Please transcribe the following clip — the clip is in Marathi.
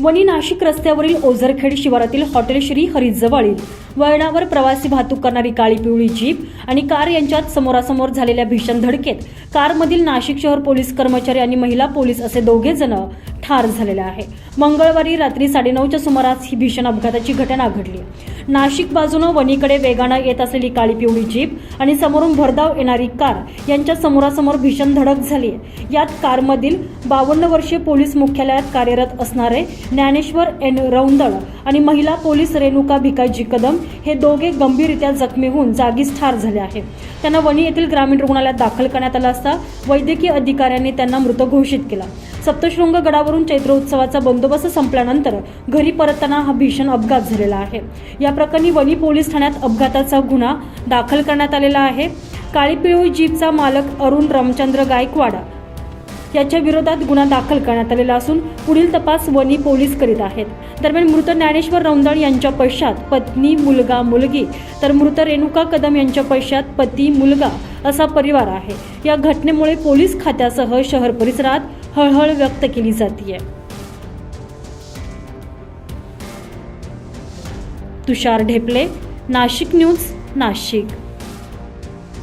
वणी नाशिक रस्त्यावरील ओझरखेड शिवारातील हॉटेल श्री हरिजवळील वळणावर प्रवासी वाहतूक करणारी काळी पिवळी जीप आणि कार यांच्यात समोरासमोर झालेल्या भीषण धडकेत कारमधील नाशिक शहर पोलीस कर्मचारी आणि महिला पोलीस असे दोघे जण ठार झालेला आहे. मंगळवारी रात्री साडेनऊच्या सुमारास ही भीषण अपघाताची घटना घडली. नाशिक बाजूनं वणीकडे वेगानं येत असलेली काळी पिवळी जीप आणि समोरून भरधाव येणारी कार यांच्या समोरासमोर भीषण धडक झाली आहे. यात कारमधील बावन्न वर्षीय पोलीस मुख्यालयात कार्यरत असणारे ज्ञानेश्वर एन. रौंदळ आणि महिला पोलीस रेणुका भिकाजी कदम हे दोघे गंभीररित्या जखमी होऊन जागीच ठार झाले आहे. त्यांना वणी येथील ग्रामीण रुग्णालयात दाखल करण्यात आला असता वैद्यकीय अधिकाऱ्यांनी त्यांना मृत घोषित केला. सप्तशृंग गडावर गडावरून चैत्रोत्सवाचा बंदोबस्त संपल्यानंतर घरी परतताना हा भीषण अपघात झालेला आहे. या प्रकरणी वणी पोलीस ठाण्यात अपघाताचा गुन्हा दाखल करण्यात आलेला आहे. काळी पिवळी जीपचा मालक अरुण रामचंद्र गायकवाड याच्या विरोधात गुन्हा दाखल करण्यात आलेला असून पुढील तपास वनी पोलीस करीत आहेत. दरम्यान मृत ज्ञानेश्वर रौंदळ यांच्या पैशात पत्नी मुलगा मुलगी तर मृत रेणुका कदम यांच्या पैशात पती मुलगा असा परिवार आहे. या घटनेमुळे पोलीस खात्यासह शहर परिसरात हळहळ व्यक्त केली जाते तुषार ढेपले नाशिक न्यूज नाशिक.